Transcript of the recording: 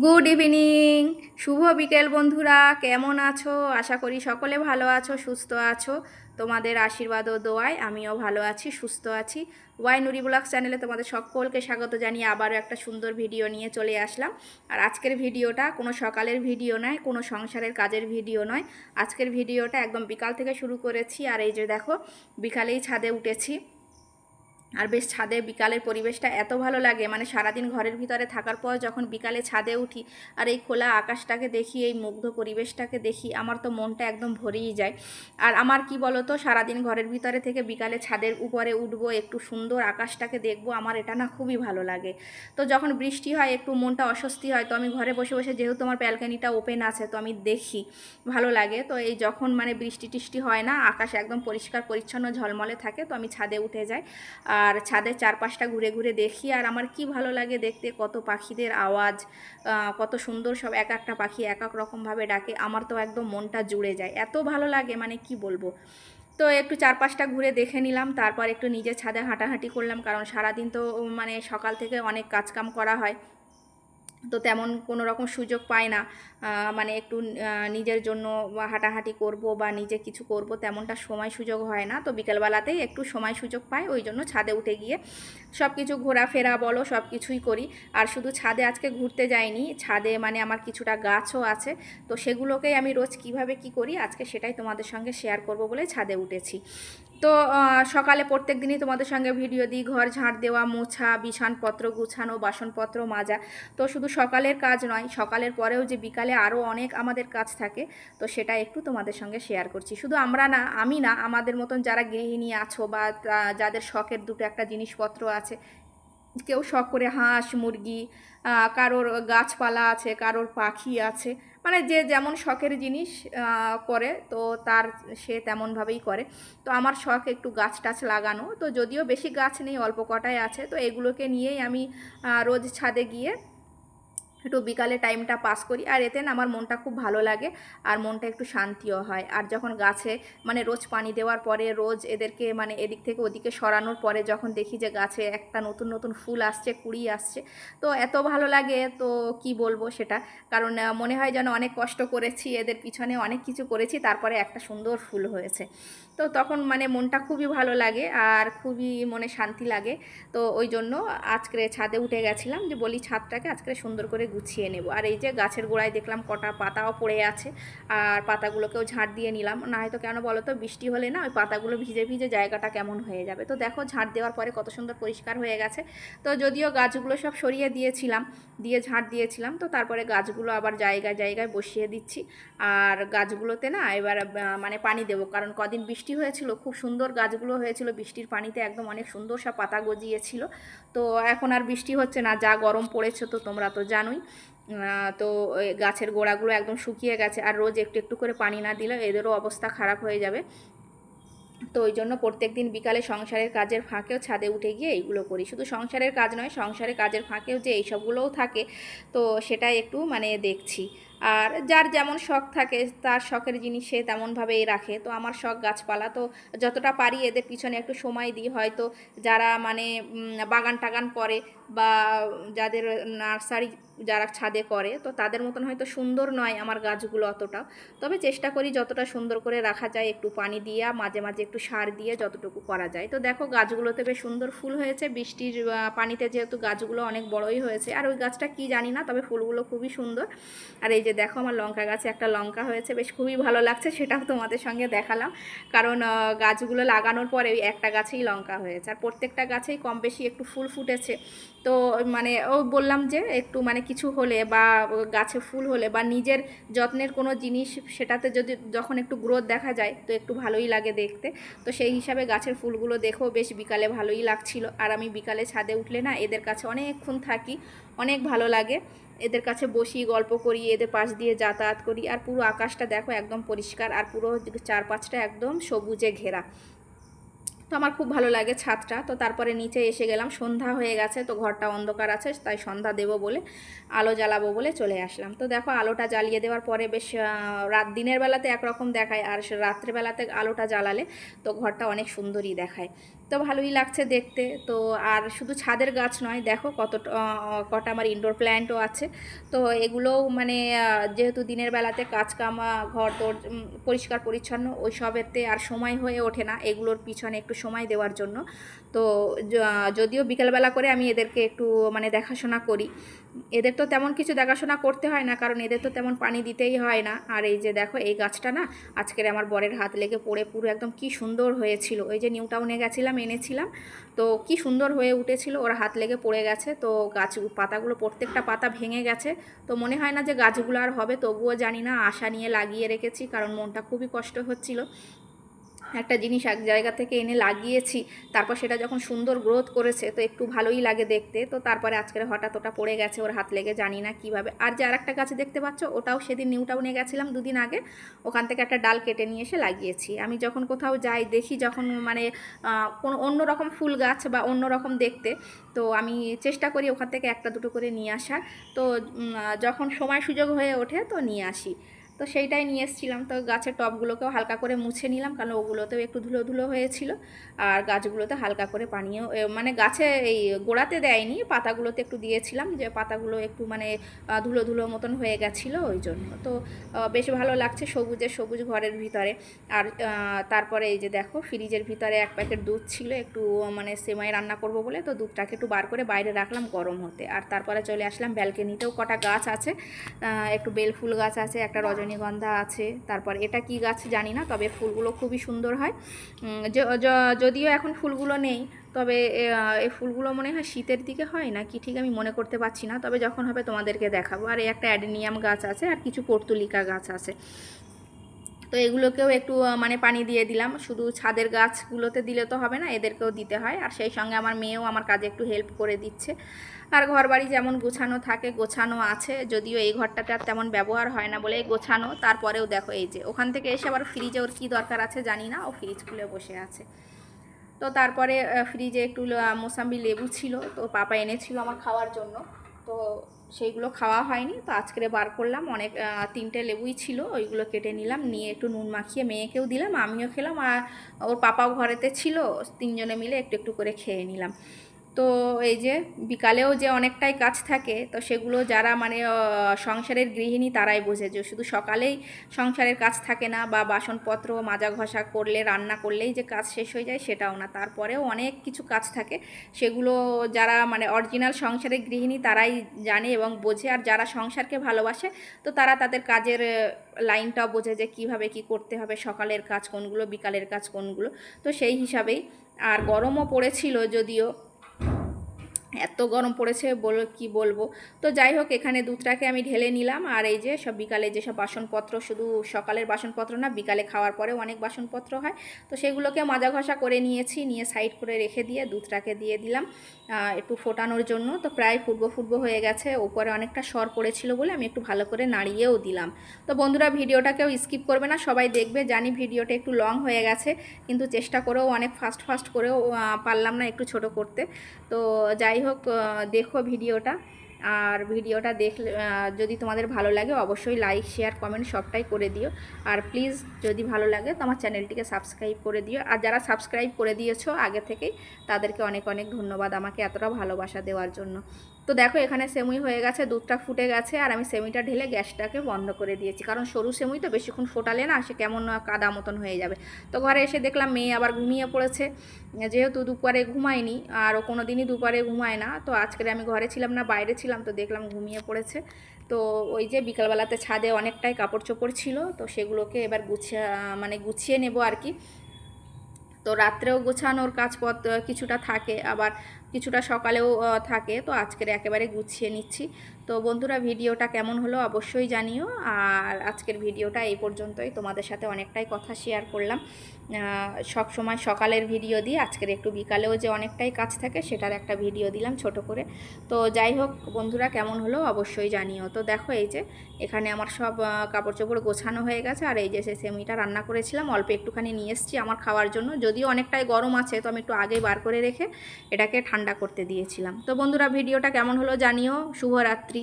Good evening শুভ বিকেল বন্ধুরা, কেমন আছো? আশা করি সকলে ভালো আছো, সুস্থ আছো। তোমাদের আশীর্বাদ ও দোয়ায় আমিও ভালো আছি, সুস্থ আছি। ওয়াই নুরি ব্লগ চ্যানেলে তোমাদের সকলকে স্বাগত জানিয়ে আবারও একটা সুন্দর ভিডিও নিয়ে চলে আসলাম। আর আজকের ভিডিওটা কোনো সকালের ভিডিও নয়, কোনো সংসারের কাজের ভিডিও নয়। আজকের ভিডিওটা একদম বিকাল থেকে শুরু করেছি। আর এই যে দেখো, বিকালেই ছাদে উঠেছি। আর বেশ ছাদে বিকালের পরিবেশটা এত ভালো লাগে মানে সারাদিন ঘরের ভিতরে থাকার পর যখন বিকালে ছাদে উঠি আর এই খোলা আকাশটাকে দেখি, এই মুগ্ধ পরিবেশটাকে দেখি, আমার তো মনটা একদম ভরেই যায়। আর আমার কি বলো তো সারাদিন ঘরের ভিতরে থেকে বিকালে ছাদের উপরে উঠবো, একটু সুন্দর আকাশটাকে দেখব, আমার এটা না খুবই ভালো লাগে। তো যখন বৃষ্টি হয়, একটু মনটা অস্বস্তি হয়, তো আমি ঘরে বসে বসে যেহেতু আমার ব্যালকানিটা ওপেন আছে, তো আমি দেখি, ভালো লাগে। তো এই যখন মানে বৃষ্টি টিষ্টি হয় না, আকাশ একদম পরিষ্কার, পরিচ্ছন্ন, ঝলমলে থাকে, তো আমি ছাদে উঠে যাই। আর ছাদের চারপাশটা ঘুরে ঘুরে দেখি আর আমার কি ভালো লাগে দেখতে, কত পাখিদের আওয়াজ কত সুন্দর সব এক একটা পাখি এক এক রকমভাবে ডাকে, আমার তো একদম মনটা জুড়ে যায়। এত ভালো লাগে মানে কি বলব? তো একটু চারপাশটা ঘুরে দেখে নিলাম, তারপর একটু নিজের ছাদে হাঁটাহাঁটি করলাম, কারণ সারাদিন তো মানে সকাল থেকে অনেক কাজকাম করা হয়। তো তেমন কোনো রকম সুযোগ পাই না। মানে একটু নিজের জন্য বা হাঁটাহাঁটি করব বা নিজে কিছু করব তেমনটা সময় সুযোগ হয় না। তো বিকেলবেলাতেই একটু সময় সুযোগ পাই, ওই জন্য ছাদে উঠে গিয়ে সব কিছু ঘোরাফেরা বলো সব কিছুই করি। আর শুধু ছাদে আজকে ঘুরতে যাইনি, ছাদে মানে আমার কিছুটা গাছও আছে। তো সেগুলোকেই আমি রোজ কীভাবে কি করি, আজকে সেটাই তোমাদের সঙ্গে শেয়ার করব বলে ছাদে উঠেছি। তো সকালে প্রত্যেক দিনই তোমাদের সঙ্গে ভিডিও দিই। ঘর ঝাঁট দেওয়া, মোছা, বিছানপত্র গুছানো, বাসনপত্র মাজা। তো শুধু সকালের কাজ নয়, সকালের পরেও যে বিকালে আরও অনেক আমাদের কাজ থাকে, তো সেটা একটু তোমাদের সঙ্গে শেয়ার করছি। শুধু আমরা না, আমি না, আমাদের মতন যারা গৃহিণী আছো বা যাদের শখের দুটো একটা জিনিসপত্র আছে কেউ শখ করে হাঁস, মুরগি কারোর গাছপালা আছে, কারোর পাখি আছে মানে যে যেমন শখের জিনিস করে, তো তার সে তেমনভাবেই করে। তো আমার শখ একটু গাছ টাছ লাগানো, তো যদিও বেশি গাছ নেই, অল্প কটাই আছে, তো এগুলোকে নিয়েই আমি রোজ ছাদে গিয়ে একটু বিকালে টাইমটা পাস করি, আর এতে না আমার মনটা খুব ভালো লাগে, আর মনটা একটু শান্তিও হয়। আর যখন গাছে মানে রোজ পানি দেওয়ার পরে, রোজ এদেরকে মানে এদিক থেকে ওদিকে সরানোর পরে যখন দেখি যে গাছে একটা নতুন নতুন ফুল আসছে, কুড়ি আসছে, তো এত ভালো লাগে, তো কি বলব সেটা? কারণ মনে হয় যেন অনেক কষ্ট করেছি, এদের পিছনে অনেক কিছু করেছি, তারপরে একটা সুন্দর ফুল হয়েছে। তো তখন মানে মনটা খুবই ভালো লাগে, আর খুবই মনে শান্তি লাগে। তো ওই জন্য আজকে ছাদে উঠে গেছিলাম, যে বলি ছাদটাকে আজকে সুন্দর করে গুছিয়ে নেব। আর এই যে গাছের গোড়ায় দেখলাম কটা পাতাও পড়ে আছে, আর পাতাগুলোকেও ঝাড় দিয়ে নিলাম। না হয়তো কেন বলো তো বৃষ্টি হলে না ওই পাতাগুলো ভিজে ভিজে জায়গাটা কেমন হয়ে যাবে। তো দেখো ঝাড় দেওয়ার পরে কত সুন্দর পরিষ্কার হয়ে গেছে। তো যদিও গাছগুলো সব সরিয়ে দিয়েছিলাম, দিয়ে ঝাড় দিয়েছিলাম, তো তারপরে গাছগুলো আবার জায়গায় জায়গায় বসিয়ে দিচ্ছি। আর গাছগুলোতে না এবার মানে পানি দেবো, কারণ কদিন বৃষ্টি হয়েছিল, খুব সুন্দর গাছগুলো হয়েছিল, বৃষ্টির পানিতে একদম অনেক সুন্দর সব পাতা গজিয়েছিল। তো এখন আর বৃষ্টি হচ্ছে না, যা গরম পড়েছে তো তোমরা তো জানোই। তো গাছের গোড়াগুলো একদম শুকিয়ে গেছে। আর রোজ একটু একটু করে পানি না দিলে এদেরও অবস্থা খারাপ হয়ে যাবে। তো ওই জন্য প্রত্যেক দিন বিকালে সংসারের কাজের ফাঁকেও ছাদে উঠে গিয়ে এইগুলো করি। শুধু সংসারের কাজ নয়, সংসারের কাজের ফাঁকেও যে এইসবগুলোও থাকে, তো সেটাই একটু মানে দেখছি। আর যার যেমন শখ থাকে, তার শখের জিনিস সে তেমনভাবেই রাখে। তো আমার শখ গাছপালা। তো যতটা পারি এদের পিছনে একটু সময় দিই। হয়তো যারা মানে বাগান টাগান করে বা যাদের নার্সারি যারা ছাদে করে, তো তাদের মতন হয়তো সুন্দর নয় আমার গাছগুলো অতটা। তবে চেষ্টা করি যতটা সুন্দর করে রাখা যায়, একটু পানি দিয়ে, মাঝে মাঝে একটু সার দিয়ে যতটুকু করা যায়। তো দেখো গাছগুলোতে বেশ সুন্দর ফুল হয়েছে। বৃষ্টির পানিতে যেহেতু গাছগুলো অনেক বড়ই হয়েছে। আর ওই গাছটা কি জানি না, তবে ফুলগুলো খুবই সুন্দর। আর এই যে দেখো আমার লঙ্কা গাছে একটা লঙ্কা হয়েছে, বেশ খুবই ভালো লাগছে, সেটাও তোমাদের সঙ্গে দেখালাম। কারণ গাছগুলো লাগানোর পরে ওই একটা গাছেই লঙ্কা হয়েছে, আর প্রত্যেকটা গাছেই কম বেশি একটু ফুল ফুটেছে। তো মানে ও বললাম যে একটু মানে কিছু হলে বা গাছে ফুল হলে বা নিজের যত্নের কোনো জিনিস সেটাতে যদি যখন একটু গ্রোথ দেখা যায়, তো একটু ভালোই লাগে দেখতে। তো সেই হিসাবে গাছের ফুলগুলো দেখো, বেশ বিকালে ভালোই লাগছিল। আর আমি বিকালে ছাদে উঠলে না, এদের কাছে অনেকক্ষণ থাকি, অনেক ভালো লাগে। এদের কাছে বসি, গল্প করি, এদের পাশ দিয়ে যাতায়াত করি। আর পুরো আকাশটা দেখো একদম পরিষ্কার, আর পুরো চারপাশটা একদম সবুজে ঘেরা। তো আমার খুব ভালো লাগে ছাদটা। তো তারপরে নিচে এসে গেলাম, সন্ধ্যা হয়ে গেছে, তো ঘরটা অন্ধকার আছে, তাই সন্ধ্যা দেবো বলে, আলো জ্বালাবো বলে চলে আসলাম। তো দেখো আলোটা জ্বালিয়ে দেওয়ার পরে বেশ রাত দিনের বেলাতে একরকম দেখায়, আর রাত্রেবেলাতে আলোটা জ্বালালে তো ঘরটা অনেক সুন্দরই দেখায়। তো ভালোই লাগছে দেখতে। তো আর শুধু ছাদের গাছ নয়, দেখো কত কটা আমার ইনডোর প্ল্যান্টও আছে। তো এগুলোও মানে যেহেতু দিনের বেলাতে কাজ কামা ঘর দোর পরিষ্কার পরিচ্ছন্ন ওই সবেতে আর সময় হয়ে ওঠে না। এগুলোর পিছনে একটু সময় দেওয়ার জন্য। তো যদিও বিকেলবেলা করে আমি এদেরকে একটু মানে দেখাশোনা করি। এদের তো তেমন কিছু দেখাশোনা করতে হয় না, কারণ এদের তো তেমন পানি দিতেই হয় না। আর এই যে দেখো, এই গাছটা না, আজকের আমার বরের হাত লেগে পড়ে পুরো একদম কি সুন্দর হয়েছিল। ওই যে নিউ টাউনে গেছিলাম, এনেছিলাম। তো কি সুন্দর হয়ে উঠেছিল, ওর হাত লেগে পড়ে গেছে। তো গাছ, পাতাগুলো, প্রত্যেকটা পাতা ভেঙে গেছে। তো মনে হয় না যে গাছগুলো আর হবে, তবুও জানি না, আশা নিয়ে লাগিয়ে রেখেছি, কারণ মনটা খুবই কষ্ট হচ্ছিল। একটা জিনিস এক জায়গা থেকে এনে লাগিয়েছি, তারপর সেটা যখন সুন্দর গ্রোথ করেছে, তো একটু ভালোই লাগে দেখতে। তো তারপরে আজকের হঠাৎ ওটা পড়ে গেছে, ওর হাত লেগে জানি না কীভাবে। আর যে আর একটা গাছ দেখতে পাচ্ছ, ওটাও সেদিন নিউ টাউনে গেছিলাম দুদিন আগে। ওখান থেকে একটা ডাল কেটে নিয়ে এসে লাগিয়েছি। আমি যখন কোথাও যাই, দেখি যখন মানে কোনো অন্য রকম ফুল গাছ বা অন্য রকম দেখতে, তো আমি চেষ্টা করি ওখান থেকে একটা দুটো করে নিয়ে আসার। তো যখন সময় সুযোগ হয়ে ওঠে, তো নিয়ে আসি। তো সেইটাই নিয়ে এসেছিলাম। তো গাছের টবগুলোকেও হালকা করে মুছে নিলাম কারণ ওগুলোতেও একটু ধুলো ধুলো হয়েছিল। আর গাছগুলোতে হালকা করে পানিও মানে গাছে এই গোড়াতে দেয়নি পাতাগুলোতে একটু দিয়েছিলাম যে পাতাগুলো একটু মানে ধুলো ধুলো মতন হয়ে গেছিল ওই জন্য। তো বেশ ভালো লাগছে সবুজে সবুজ ঘরের ভিতরে। আর তারপরে এই যে দেখো ফ্রিজের ভিতরে এক প্যাকেট দুধ ছিল একটু মানে সেমাই রান্না করব বলে তো দুধটাকে একটু বার করে বাইরে রাখলাম গরম হতে। আর তারপরে চলে আসলাম ব্যালকনিতেও কটা গাছ আছে। একটু বেলফুল গাছ আছে একটা রজনীগন্ধা আছে। তারপর এটা কি গাছ জানি না, তবে ফুলগুলো খুবই সুন্দর হয়। যদিও এখন ফুলগুলো নেই, তবে এই ফুলগুলো মনে হয় শীতের দিকে হয় না কি ঠিক আমি মনে করতে পারছি না, তবে যখন হবে তোমাদেরকে দেখাবো। আর একটা অ্যাডেনিয়াম গাছ আছে আর কিছু পর্তুলিকা গাছ আছে। তো এগুলোকেও একটু মানে পানি দিয়ে দিলাম। শুধু ছাদের গাছগুলোতে দিলে তো হবে না, এদেরকেও দিতে হয়। আর সেই সঙ্গে আমার মেয়েও আমার কাজে একটু হেল্প করে দিচ্ছে। আর ঘর বাড়ি যেমন গোছানো থাকে, গোছানো আছে। যদিও এই ঘরটাতে আর তেমন ব্যবহার হয় না বলে গোছানো। তারপরেও দেখো এই যে, ওখান থেকে এসে আবার ফ্রিজে ওর কী দরকার আছে জানি না। ও ফ্রিজ খুলে বসে আছে। তো তারপরে ফ্রিজে একটু মোসাম্বি লেবু ছিল। তো পাপা এনেছিল আমার খাওয়ার জন্য। তো সেইগুলো খাওয়া হয়নি। তো আজকে বার করলাম। অনেক তিনটে লেবুই ছিল, ওইগুলো কেটে নিলাম, নিয়ে একটু নুন মাখিয়ে মেয়েকেও দিলাম, আমিও খেলাম, আর ওর পাপাও ঘরেতে ছিল, তিনজনে মিলে একটু একটু করে খেয়ে নিলাম। তো এই যে বিকালেও যে অনেকটাই কাজ থাকে, তো সেগুলো যারা মানে সংসারের গৃহিণী তারাই বোঝে যে শুধু সকালেই সংসারের কাজ থাকে না বা বাসনপত্র মাজা ঘষা করলে, রান্না করলেই যে কাজ শেষ হয়ে যায় সেটাও না। তারপরেও অনেক কিছু কাজ থাকে, সেগুলো যারা মানে অরিজিনাল সংসারের গৃহিণী তারাই জানে এবং বোঝে। আর যারা সংসারকে ভালোবাসে, তো তারা তাদের কাজের লাইনটাও বোঝে যে কীভাবে কি করতে হবে, সকালের কাজ কোনগুলো, বিকালের কাজ কোনগুলো। তো সেই হিসাবেই। আর গরমও পড়েছিল যদিও এত গরম পড়েছে বল, কি বলব? তো যাই হোক, এখানে দুধটাকে আমি ঢেলে নিলাম। আর এই যে সব বিকালে যেসব বাসনপত্র, শুধু সকালের বাসনপত্র না, বিকালে খাওয়ার পরেও অনেক বাসনপত্র হয়। তো সেগুলোকে মাজা ঘষা করে নিয়েছি, নিয়ে সাইড করে রেখে দিয়ে দুধটাকে দিয়ে দিলাম একটু ফোটানোর জন্য। তো প্রায় ফুটবো ফুটবো হয়ে গেছে, ওপরে অনেকটা সর পড়েছিল বলে আমি একটু ভালো করে নাড়িয়েও দিলাম। তো বন্ধুরা, ভিডিওটাকেও স্কিপ করবে না, সবাই দেখবে, জানি ভিডিওটা একটু লং হয়ে গেছে, কিন্তু চেষ্টা করেও অনেক ফাস্ট ফাস্ট করেও পারলাম না একটু ছোট করতে। তো যাই হোক দেখো ভিডিওটা। আর ভিডিওটা দেখলে যদি তোমাদের ভালো লাগে, অবশ্যই লাইক শেয়ার কমেন্ট সবটাই করে দিও। আর প্লিজ যদি ভালো লাগে, তো আমার চ্যানেলটিকে সাবস্ক্রাইব করে দিও। আর যারা সাবস্ক্রাইব করে দিয়েছ আগে থেকেই, তাদেরকে অনেক অনেক ধন্যবাদ আমাকে এতটা ভালোবাসা দেওয়ার জন্য। তো দেখো, এখানে সেমুই হয়ে গেছে, দুধটা ফুটে গেছে, আর আমি সেমিটা ঢেলে গ্যাসটাকে বন্ধ করে দিয়েছি। কারণ সরু সেমুই তো বেশিক্ষণ ফোটালে না, সে কেমন কাদা মতন হয়ে যাবে। তো ঘরে এসে দেখলাম মেয়ে আবার ঘুমিয়ে পড়েছে। যেহেতু দুপুরে ঘুমায়নি, আর ও কোনো দিনই দুপুরে ঘুমায় না, তো আজকে আমি ঘরে ছিলাম না, বাইরে ছিলাম, তো দেখলাম ঘুমিয়ে পড়েছে। তো ওই যে বিকালবেলাতে ছাদে অনেকটাই কাপড় চোপড় ছিল, তো সেগুলোকে এবার গুছিয়ে মানে গুছিয়ে নেব আর কি। তো রাত্রেও গোছানোর কাজপথ কিছুটা থাকে, আবার কিছুটা সকালেও থাকে। তো আজকের একেবারে গুছিয়ে নিচ্ছি। তো বন্ধুরা, ভিডিওটা কেমন হলো অবশ্যই জানিও। আর আজকের ভিডিওটা এই পর্যন্তই। তোমাদের সাথে অনেকটাই কথা শেয়ার করলাম। সব সময় সকালের ভিডিও দিই, আজকের একটু বিকালেও যে অনেকটাই কাজ থাকে, সেটার একটা ভিডিও দিলাম ছোট করে। তো যাই হোক, বন্ধুরা, কেমন হলো অবশ্যই জানিও। তো দেখো, এই যে এখানে আমার সব কাপড় চোপড় গোছানো হয়ে গেছে। আর এই যে সে সেমিটা রান্না করেছিলাম, অল্প একটুখানি নিয়ে এসেছি আমার খাওয়ার জন্য। যদিও অনেকটাই গরম আছে, তো আমি একটু আগেই বার করে রেখে এটাকে ঠান্ডা করতে দিয়েছিলাম। তো বন্ধুরা ভিডিওটা কেমন হলো জানিও। শুভরাত্রি।